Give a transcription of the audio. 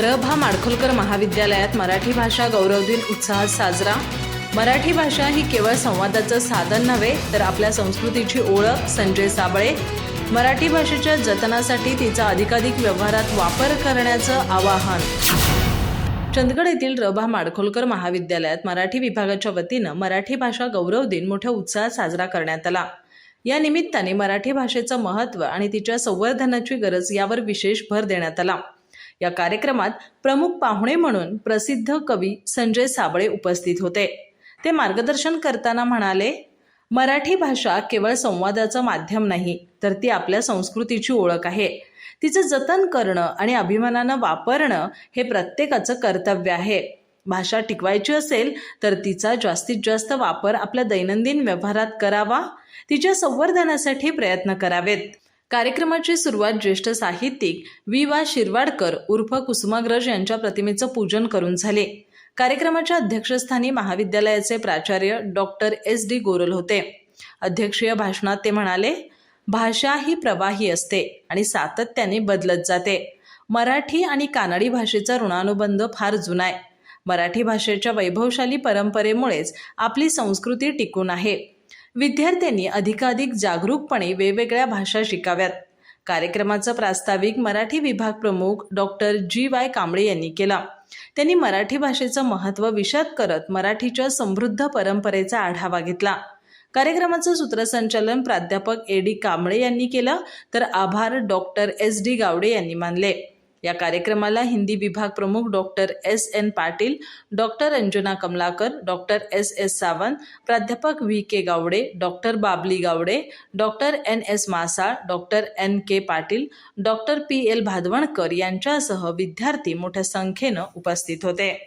रभा माडखोलकर महाविद्यालयात मराठी भाषा गौरव दिन उत्साहात साजरा. मराठी भाषा ही केवळ संवादाचं साधन नव्हे तर आपल्या संस्कृतीची ओळख संजय साबळे. मराठी भाषेच्या जतनासाठी तिचा अधिकाधिक व्यवहारात वापर करण्याचं आवाहन. चंदगड येथील रभा माडखोलकर महाविद्यालयात मराठी विभागाच्या वतीनं मराठी भाषा गौरव दिन मोठ्या उत्साहात साजरा करण्यात आला. या निमित्ताने मराठी भाषेचं महत्त्व आणि तिच्या संवर्धनाची गरज यावर विशेष भर देण्यात आला. या कार्यक्रमात प्रमुख पाहुणे म्हणून प्रसिद्ध कवी संजय साबळे उपस्थित होते. ते मार्गदर्शन करताना म्हणाले मराठी भाषा केवळ संवादाचं माध्यम नाही तर ती आपल्या संस्कृतीची ओळख आहे. तिचं जतन करणं आणि अभिमानानं वापरणं हे प्रत्येकाचं कर्तव्य आहे. भाषा टिकवायची असेल तर तिचा जास्तीत जास्त वापर आपल्या दैनंदिन व्यवहारात करावा. तिच्या संवर्धनासाठी प्रयत्न करावेत. कार्यक्रमाची सुरुवात ज्येष्ठ साहित्यिक वि वा शिरवाडकर उर्फ कुसुमाग्रज यांच्या प्रतिमेचं पूजन करून झाले. कार्यक्रमाच्या अध्यक्षस्थानी महाविद्यालयाचे प्राचार्य डॉक्टर एस डी गोरल होते. अध्यक्षीय भाषणात ते म्हणाले भाषा ही प्रवाही असते आणि सातत्याने बदलत जाते. मराठी आणि कानडी भाषेचा ऋणानुबंध फार जुना आहे. मराठी भाषेच्या वैभवशाली परंपरेमुळेच आपली संस्कृती टिकून आहे. विद्यार्थ्यांनी अधिकाधिक जागरूकपणे वेगवेगळ्या भाषा शिकाव्यात. कार्यक्रमाचं प्रास्ताविक मराठी विभाग प्रमुख डॉक्टर जी वाय कांबळे यांनी केला. त्यांनी मराठी भाषेचं महत्त्व विशद करत मराठीच्या समृद्ध परंपरेचा आढावा घेतला. कार्यक्रमाचं सूत्रसंचालन प्राध्यापक ए डी कांबळे यांनी केलं तर आभार डॉक्टर एस डी गावडे यांनी मानले. या कार्यक्रमाला हिंदी विभाग प्रमुख doctor S N Patil doctor Anjana Kamalakar doctor S S Sawant प्राध्यापक V K Gawade doctor Babli Gawade doctor N S Masal doctor N K Patil doctor P L Bhadavankar यांच्यासह विद्यार्थी मोठ्या संख्येनं उपस्थित होते.